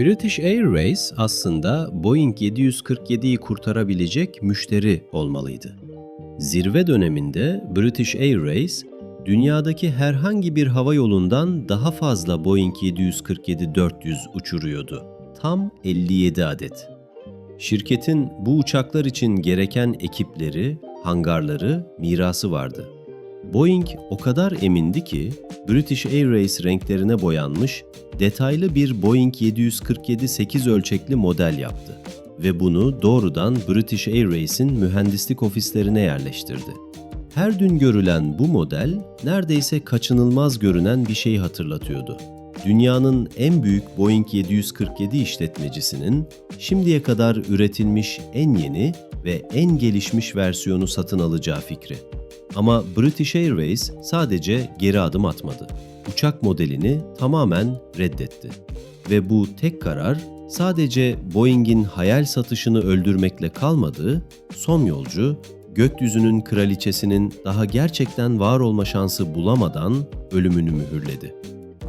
British Airways aslında Boeing 747'yi kurtarabilecek müşteri olmalıydı. Zirve döneminde British Airways, dünyadaki herhangi bir hava yolundan daha fazla Boeing 747-400 uçuruyordu. Tam 57 adet. Şirketin bu uçaklar için gereken ekipleri, hangarları, mirası vardı. Boeing o kadar emindi ki British Airways renklerine boyanmış detaylı bir Boeing 747-8 ölçekli model yaptı ve bunu doğrudan British Airways'in mühendislik ofislerine yerleştirdi. Her dün görülen bu model neredeyse kaçınılmaz görünen bir şeyi hatırlatıyordu. Dünyanın en büyük Boeing 747 işletmecisinin şimdiye kadar üretilmiş en yeni ve en gelişmiş versiyonu satın alacağı fikri. Ama British Airways sadece geri adım atmadı. Uçak modelini tamamen reddetti. Ve bu tek karar sadece Boeing'in hayal satışını öldürmekle kalmadı, son yolcu gökyüzünün kraliçesinin daha gerçekten var olma şansı bulamadan ölümünü mühürledi.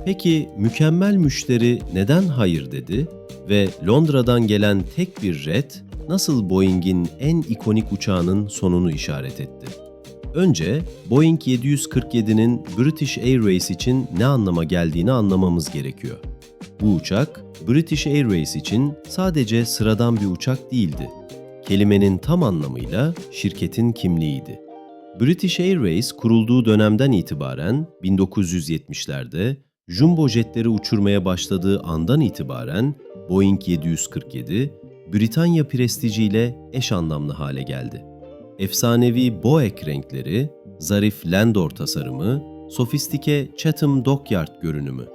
Peki mükemmel müşteri neden hayır dedi ve Londra'dan gelen tek bir red nasıl Boeing'in en ikonik uçağının sonunu işaret etti? Önce Boeing 747'nin British Airways için ne anlama geldiğini anlamamız gerekiyor. Bu uçak British Airways için sadece sıradan bir uçak değildi. Kelimenin tam anlamıyla şirketin kimliğiydi. British Airways kurulduğu dönemden itibaren 1970'lerde jumbo jetleri uçurmaya başladığı andan itibaren Boeing 747 Britanya prestijiyle eş anlamlı hale geldi. Efsanevi Boeing renkleri, zarif Landor tasarımı, sofistike Chatham Dockyard görünümü.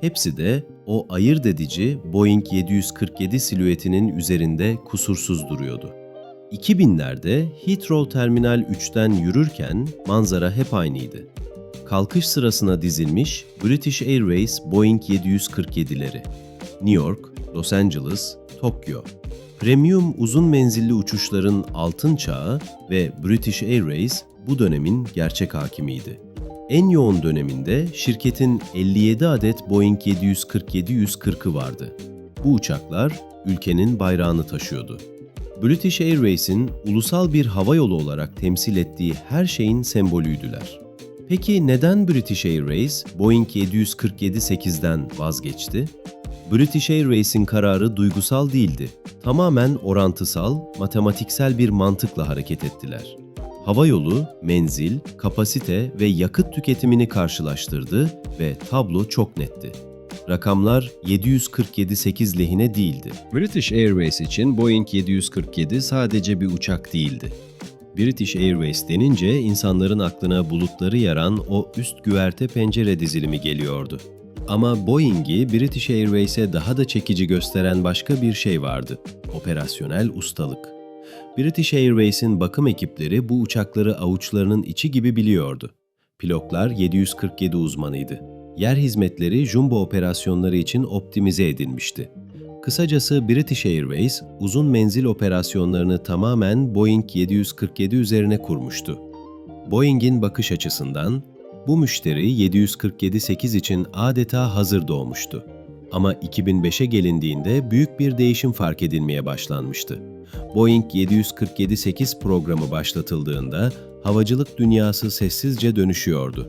Hepsi de o ayırt edici Boeing 747 silüetinin üzerinde kusursuz duruyordu. 2000'lerde Heathrow Terminal 3'ten yürürken manzara hep aynıydı. Kalkış sırasına dizilmiş British Airways Boeing 747'leri. New York, Los Angeles, Tokyo. Premium uzun menzilli uçuşların altın çağı ve British Airways bu dönemin gerçek hakimiydi. En yoğun döneminde şirketin 57 adet Boeing 747-140'ı vardı. Bu uçaklar ülkenin bayrağını taşıyordu. British Airways'in ulusal bir hava yolu olarak temsil ettiği her şeyin sembolüydüler. Peki neden British Airways Boeing 747-8'den vazgeçti? British Airways'in kararı duygusal değildi. Tamamen orantısal, matematiksel bir mantıkla hareket ettiler. Hava yolu, menzil, kapasite ve yakıt tüketimini karşılaştırdı ve tablo çok netti. Rakamlar 747-8 lehine değildi. British Airways için Boeing 747 sadece bir uçak değildi. British Airways denince insanların aklına bulutları yaran o üst güverte pencere dizilimi geliyordu. Ama Boeing'i British Airways'e daha da çekici gösteren başka bir şey vardı. Operasyonel ustalık. British Airways'in bakım ekipleri bu uçakları avuçlarının içi gibi biliyordu. Pilotlar 747 uzmanıydı. Yer hizmetleri jumbo operasyonları için optimize edilmişti. Kısacası British Airways uzun menzil operasyonlarını tamamen Boeing 747 üzerine kurmuştu. Boeing'in bakış açısından bu müşteri 747-8 için adeta hazır doğmuştu. Ama 2005'e gelindiğinde büyük bir değişim fark edilmeye başlanmıştı. Boeing 747-8 programı başlatıldığında havacılık dünyası sessizce dönüşüyordu.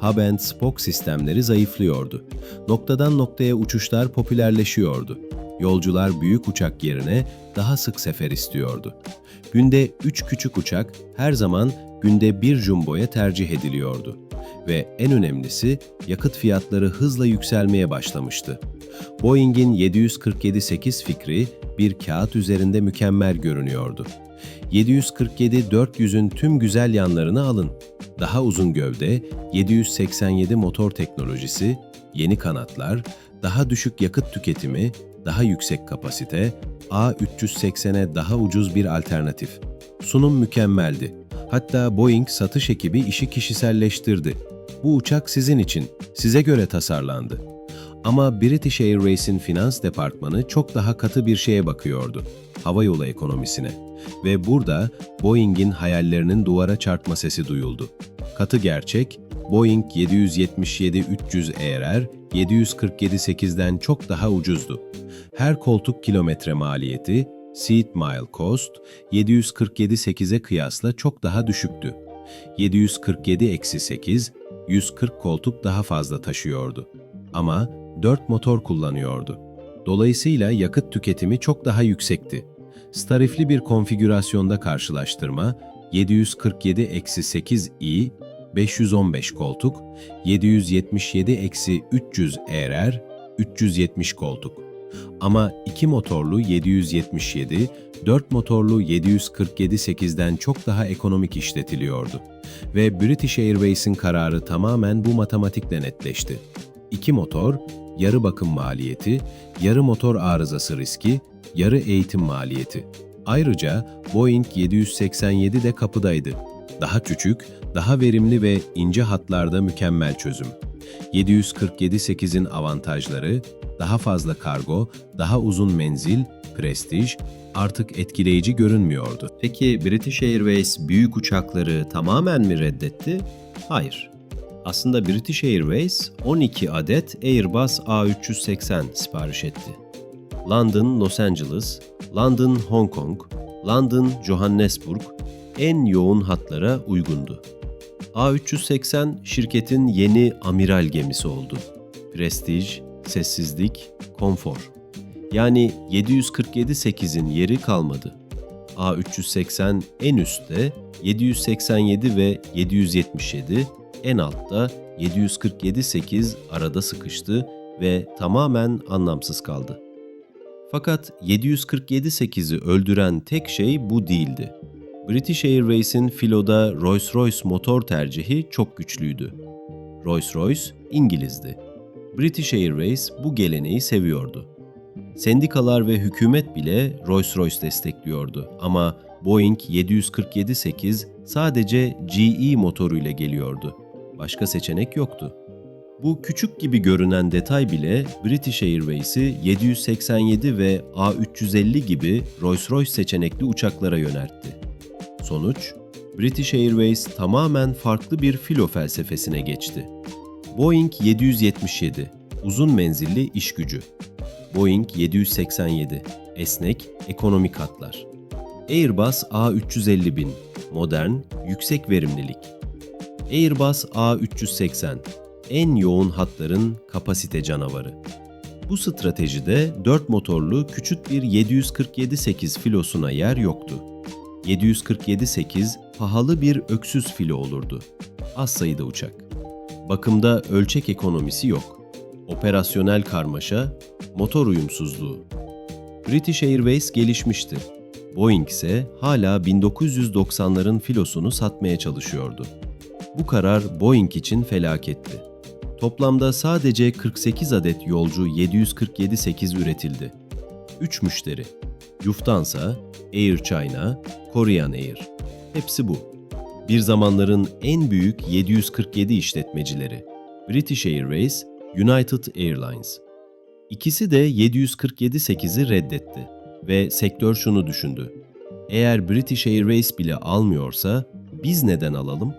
Hub and Spoke sistemleri zayıflıyordu. Noktadan noktaya uçuşlar popülerleşiyordu. Yolcular büyük uçak yerine daha sık sefer istiyordu. Günde 3 küçük uçak her zaman günde bir jumboya tercih ediliyordu. Ve en önemlisi yakıt fiyatları hızla yükselmeye başlamıştı. Boeing'in 747-8 fikri bir kağıt üzerinde mükemmel görünüyordu. 747-400'ün tüm güzel yanlarını alın. Daha uzun gövde, 787 motor teknolojisi, yeni kanatlar, daha düşük yakıt tüketimi, daha yüksek kapasite, A380'e daha ucuz bir alternatif. Sunum mükemmeldi. Hatta Boeing satış ekibi işi kişiselleştirdi. Bu uçak sizin için, size göre tasarlandı. Ama British Airways'in finans departmanı çok daha katı bir şeye bakıyordu. Hava yolu ekonomisine. Ve burada Boeing'in hayallerinin duvara çarpma sesi duyuldu. Katı gerçek, Boeing 777-300 ERR 747-8'den çok daha ucuzdu. Her koltuk kilometre maliyeti, seat mile cost, 747-8'e kıyasla çok daha düşüktü. 747-8, 140 koltuk daha fazla taşıyordu. Ama 4 motor kullanıyordu. Dolayısıyla yakıt tüketimi çok daha yüksekti. Starifli bir konfigürasyonda karşılaştırma, 747-8i 515 koltuk, 777-300 ERR 370 koltuk. Ama 2 motorlu 777, 4 motorlu 747-8'den çok daha ekonomik işletiliyordu. Ve British Airways'in kararı tamamen bu matematikle netleşti. 2 motor, yarı bakım maliyeti, yarı motor arızası riski, yarı eğitim maliyeti. Ayrıca Boeing 787 de kapıdaydı. Daha küçük, daha verimli ve ince hatlarda mükemmel çözüm. 747-8'in avantajları, daha fazla kargo, daha uzun menzil, prestij, artık etkileyici görünmüyordu. Peki British Airways büyük uçakları tamamen mi reddetti? Hayır. Aslında British Airways 12 adet Airbus A380 sipariş etti. London, Los Angeles, London, Hong Kong, London, Johannesburg en yoğun hatlara uygundu. A380 şirketin yeni amiral gemisi oldu. Prestij, sessizlik, konfor. Yani 747-8'in yeri kalmadı. A380 en üstte, 787 ve 777 en altta 747-8 arada sıkıştı ve tamamen anlamsız kaldı. Fakat 747-8'i öldüren tek şey bu değildi. British Airways'in filoda Rolls-Royce motor tercihi çok güçlüydü. Rolls-Royce İngilizdi. British Airways bu geleneği seviyordu. Sendikalar ve hükümet bile Rolls-Royce destekliyordu ama Boeing 747-8 sadece GE motoruyla geliyordu. Başka seçenek yoktu. Bu küçük gibi görünen detay bile British Airways'i 787 ve A350 gibi Rolls-Royce seçenekli uçaklara yöneltti. Sonuç, British Airways tamamen farklı bir filo felsefesine geçti. Boeing 777, uzun menzilli iş gücü. Boeing 787, esnek, ekonomik hatlar. Airbus A350 modern, yüksek verimlilik. Airbus A380, en yoğun hatların kapasite canavarı. Bu stratejide 4 motorlu küçük bir 747-8 filosuna yer yoktu. 747-8 pahalı bir öksüz filo olurdu. Az sayıda uçak. Bakımda ölçek ekonomisi yok. Operasyonel karmaşa, motor uyumsuzluğu. British Airways gelişmişti. Boeing ise hala 1990'ların filosunu satmaya çalışıyordu. Bu karar Boeing için felaketti. Toplamda sadece 48 adet yolcu 747-8 üretildi. 3 müşteri. Lufthansa, Air China, Korean Air. Hepsi bu. Bir zamanların en büyük 747 işletmecileri. British Airways, United Airlines. İkisi de 747-8'i reddetti ve sektör şunu düşündü. Eğer British Airways bile almıyorsa biz neden alalım?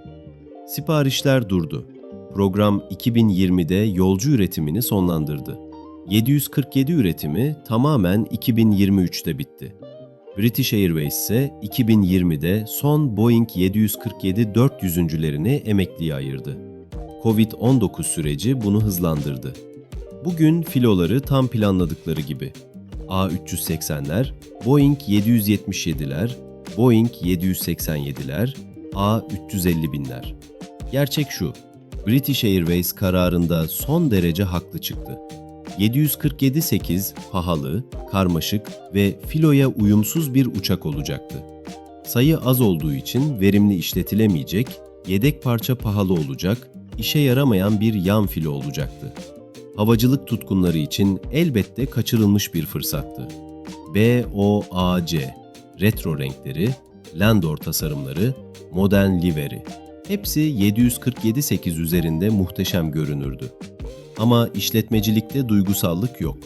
Siparişler durdu. Program 2020'de yolcu üretimini sonlandırdı. 747 üretimi tamamen 2023'te bitti. British Airways ise 2020'de son Boeing 747-400'üncülerini emekliye ayırdı. Covid-19 süreci bunu hızlandırdı. Bugün filoları tam planladıkları gibi. A380'ler, Boeing 777'ler, Boeing 787'ler, A350'binler. Gerçek şu, British Airways kararında son derece haklı çıktı. 747-8 pahalı, karmaşık ve filoya uyumsuz bir uçak olacaktı. Sayı az olduğu için verimli işletilemeyecek, yedek parça pahalı olacak, işe yaramayan bir yan filo olacaktı. Havacılık tutkunları için elbette kaçırılmış bir fırsattı. BOAC, retro renkleri, Landor tasarımları, modern liveri. Hepsi 747-8 üzerinde muhteşem görünürdü. Ama işletmecilikte duygusallık yok.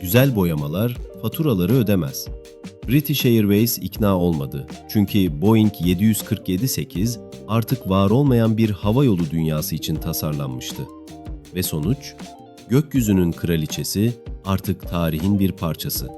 Güzel boyamalar faturaları ödemez. British Airways ikna olmadı. Çünkü Boeing 747-8 artık var olmayan bir hava yolu dünyası için tasarlanmıştı. Ve sonuç, gökyüzünün kraliçesi artık tarihin bir parçası.